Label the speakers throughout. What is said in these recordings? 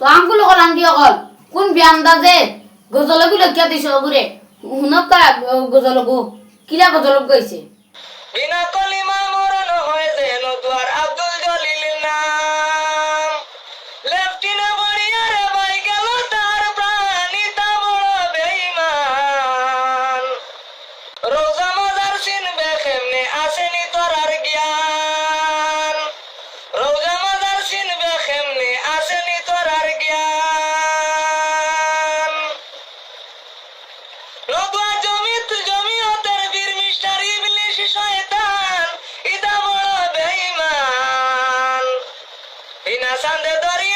Speaker 1: তো আঙ্কুল অকল আন্টি অকল কোন বিয়ান্দাজে গজলগু লক্ষা দিছ গুরে শুনক তা গজলগু কিলা গজলগ
Speaker 2: দুয়ার আব্দুল জলিল নাম। লেফটিনে বড়িয়ারে বাই গেল তার প্রাণীতা বড় বেঈমান রোজা মাজার চিনবে কেমনে আসেনি তোরার জ্ঞান? সান্দে দরিয়াছে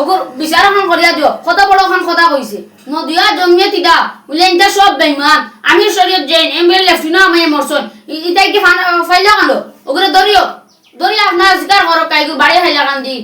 Speaker 1: ওগুর বিচার এখন করিয়া দিও কত বড় এখন কথা কইছে নদিয়া জমিয়ে তিদা বলে ইনটা সব বেইমান। আমি শরীয়ত জেন এম এল লেফটিনো আমি মরছন ইতাই কি ফাইলা কানো ওগুরে দরিও দরিয়া আপনার শিকার করো কাইগু বাড়ি হাইলা কান্দি।